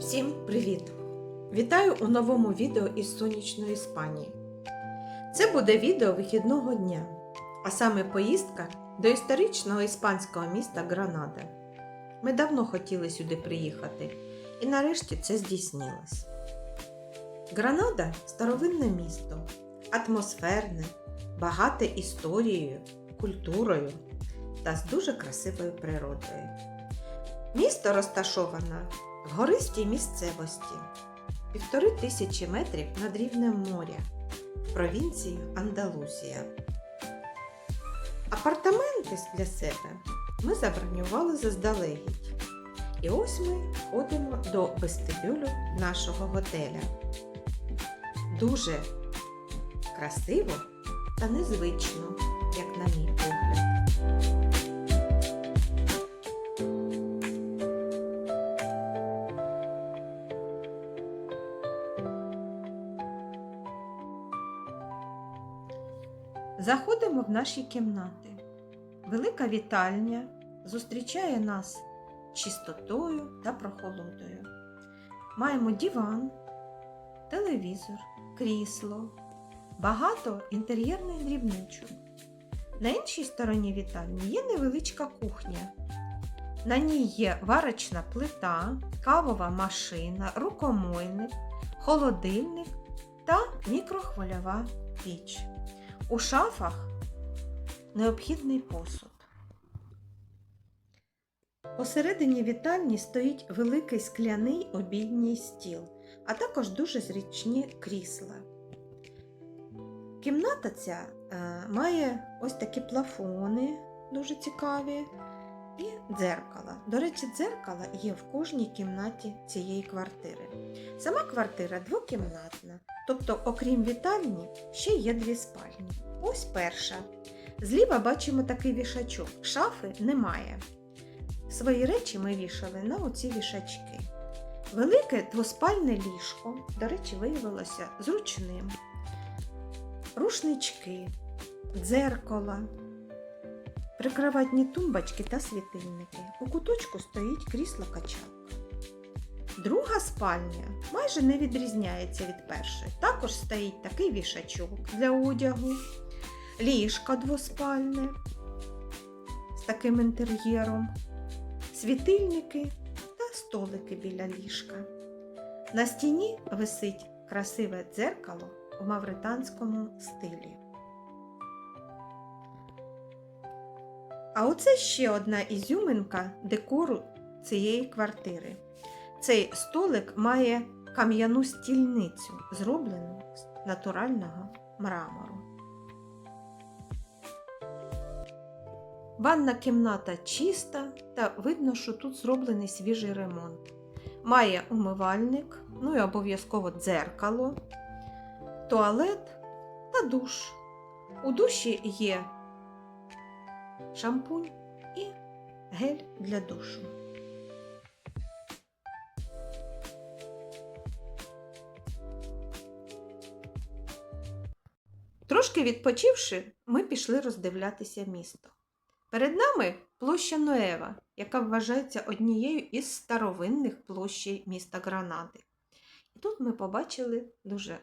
Всім привіт! Вітаю у новому відео із сонячної Іспанії. Це буде відео вихідного дня, а саме поїздка до історичного іспанського міста Гранада. Ми давно хотіли сюди приїхати, і нарешті це здійснилось. Гранада старовинне місто, атмосферне, багате історією, культурою та з дуже красивою природою. Місто розташоване в гористій місцевості, півтори тисячі метрів над рівнем моря, в провінції Андалузія. Апартаменти для себе ми забронювали заздалегідь. І ось ми входимо до вестибюлю нашого готеля. Дуже красиво та незвично, як на мій погляд. Заходимо в наші кімнати. Велика вітальня зустрічає нас чистотою та прохолодою. Маємо диван, телевізор, крісло, багато інтер'єрних дрібничок. На іншій стороні вітальні є невеличка кухня. На ній є варочна плита, кавова машина, рукомойник, холодильник та мікрохвильова піч. У шафах необхідний посуд. Посередині вітальні стоїть великий скляний обідній стіл, а також дуже зручні крісла. Кімната ця е, має ось такі плафони, дуже цікаві, і дзеркала. До речі, дзеркала є в кожній кімнаті цієї квартири. Сама квартира двокімнатна, тобто, окрім вітальні, ще є дві спальні. Ось перша. Зліва бачимо такий вішачок. Шафи немає. Свої речі ми вішали на оці вішачки. Велике двоспальне ліжко, до речі, виявилося зручним. Рушнички, дзеркала, прикроватні тумбочки та світильники. У куточку стоїть крісло качалка. Друга спальня майже не відрізняється від першої. Також стоїть такий вішачок для одягу, ліжко двоспальне з таким інтер'єром, світильники та столики біля ліжка. На стіні висить красиве дзеркало у мавританському стилі. А оце ще одна ізюминка декору цієї квартири. Цей столик має кам'яну стільницю, зроблену з натурального мрамору. Ванна кімната чиста та видно, що тут зроблений свіжий ремонт. Має умивальник, ну і обов'язково дзеркало, туалет та душ. У душі є шампунь і гель для душу. Трошки відпочивши, ми пішли роздивлятися місто. Перед нами площа Ноева, яка вважається однією із старовинних площей міста Гранади. І тут ми побачили дуже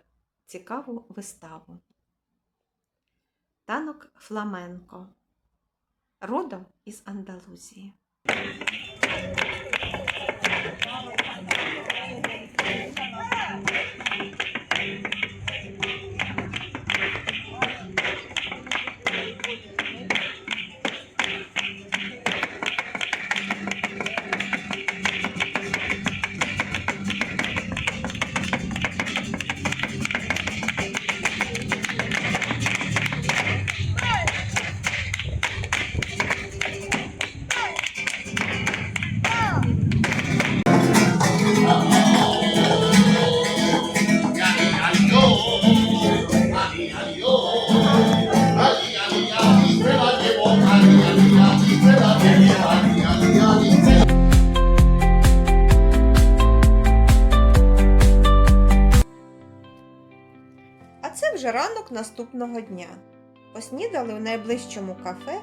цікаву виставу. Танок Фламенко, родом із Андалузії. Наступного дня. Поснідали в найближчому кафе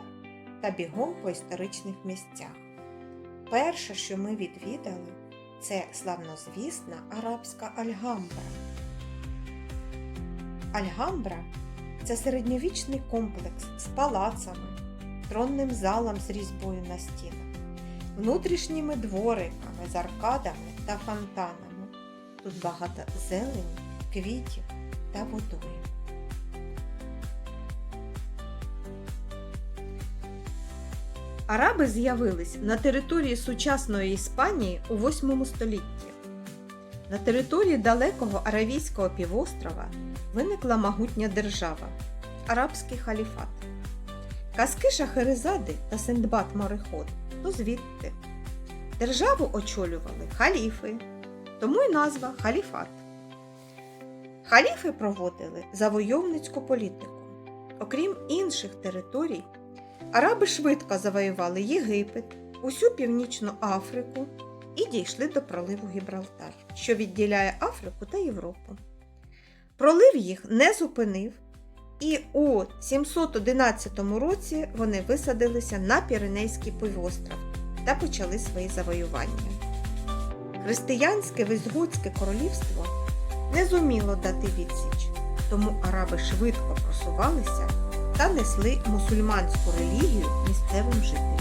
та бігом по історичних місцях. Перше, що ми відвідали, це славнозвісна арабська Альгамбра. Альгамбра це середньовічний комплекс з палацами, тронним залом з різьбою на стінах, внутрішніми двориками з аркадами та фонтанами. Тут багато зелені, квітів та водою. Араби з'явились на території сучасної Іспанії у 8 столітті. На території далекого Аравійського півострова виникла могутня держава Арабський халіфат. Казки Шахерезади та Синдбад мореход то звідти. Державу очолювали халіфи, тому й назва халіфат. Халіфи проводили завойовницьку політику. Окрім інших територій, Араби швидко завоювали Єгипет, усю Північну Африку і дійшли до проливу Гібралтар, що відділяє Африку та Європу. Пролив їх не зупинив, і у 711 році вони висадилися на Піренейський півостров та почали свої завоювання. Християнське Визгодське королівство не зуміло дати відсіч, тому араби швидко просувалися та несли мусульманську релігію місцевим жителям.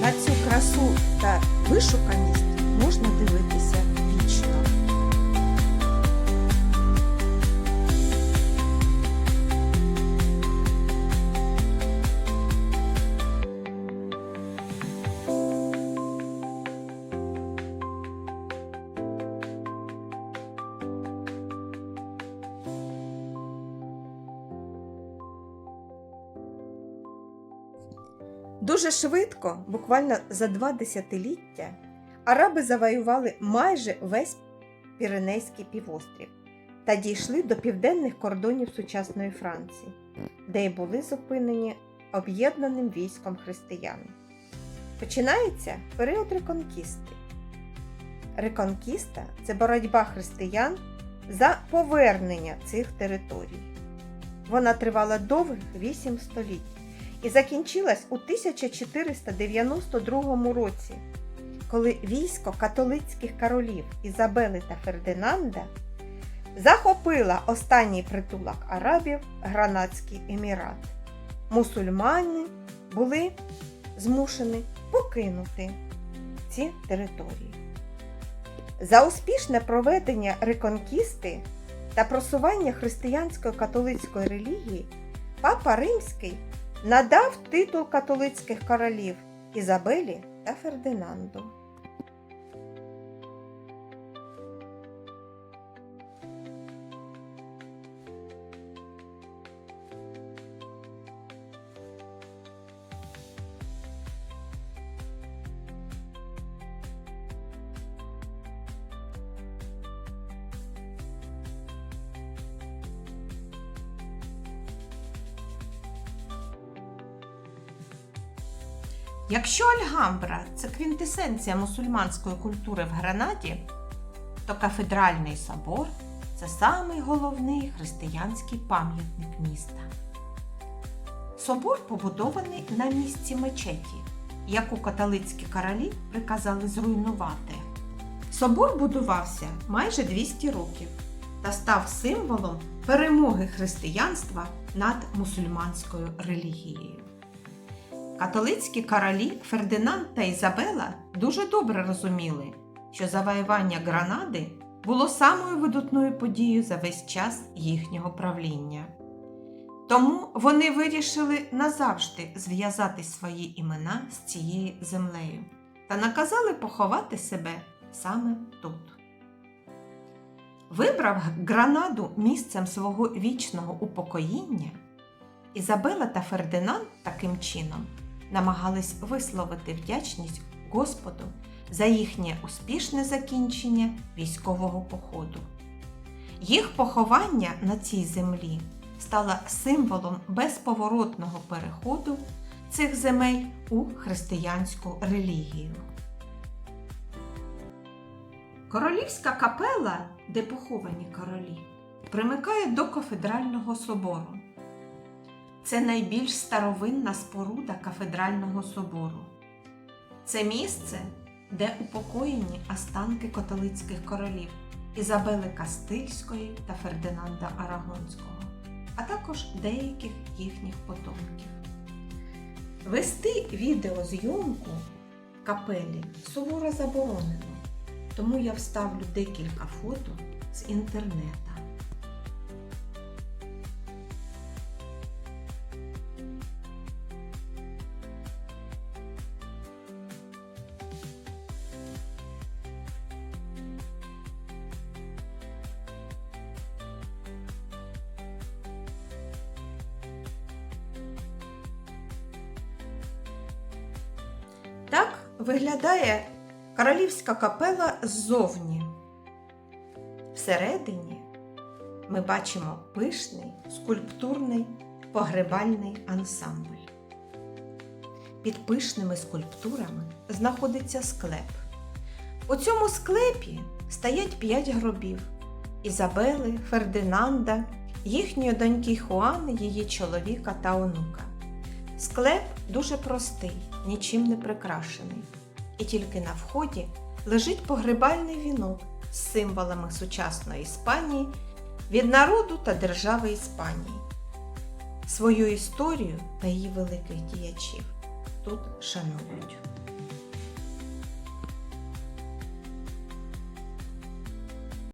На цю красу та вишуканість можна дивитися Дуже швидко, буквально за два десятиліття, араби завоювали майже весь Піренейський півострів та дійшли до південних кордонів сучасної Франції, де й були зупинені об'єднаним військом християн. Починається період реконкісти. Реконкіста це боротьба християн за повернення цих територій. Вона тривала довгих вісім століть і закінчилась у 1492 році, коли військо католицьких королів Ізабели та Фердинанда захопило останній притулок арабів Гранадський емірат. Мусульмани були змушені покинути ці території. За успішне проведення реконкісти та просування християнської католицької релігії Папа Римський надав титул католицьких королів Ізабелі та Фердинанду. Якщо Альгамбра це квінтесенція мусульманської культури в Гранаді, то кафедральний собор це самий головний християнський пам'ятник міста. Собор побудований на місці мечеті, яку католицькі королі приказали зруйнувати. Собор будувався майже 200 років та став символом перемоги християнства над мусульманською релігією. Католицькі королі Фердинанд та Ізабела дуже добре розуміли, що завоювання Гранади було самою видутною подією за весь час їхнього правління. Тому вони вирішили назавжди зв'язати свої імена з цією землею та наказали поховати себе саме тут. Вибрав Гранаду місцем свого вічного упокоїння, Ізабела та Фердинанд таким чином намагались висловити вдячність Господу за їхнє успішне закінчення військового походу. Їх поховання на цій землі стало символом безповоротного переходу цих земель у християнську релігію. Королівська капела, де поховані королі, примикає до кафедрального собору. Це найбільш старовинна споруда кафедрального собору. Це місце, де упокоєні останки католицьких королів Ізабели Кастильської та Фердинанда Арагонського, а також деяких їхніх потомків. Вести відеозйомку капелі суворо заборонено, тому я вставлю декілька фото з інтернета. Виглядає королівська капела ззовні. Всередині ми бачимо пишний скульптурний погребальний ансамбль. Під пишними скульптурами знаходиться склеп. У цьому склепі стоять п'ять гробів Ізабели, Фердинанда, їхньої доньки Хуани, її чоловіка та онука. Склеп дуже простий, нічим не прикрашений. І тільки на вході лежить погребальний вінок з символами сучасної Іспанії від народу та держави Іспанії. Свою історію та її великих діячів тут шанують.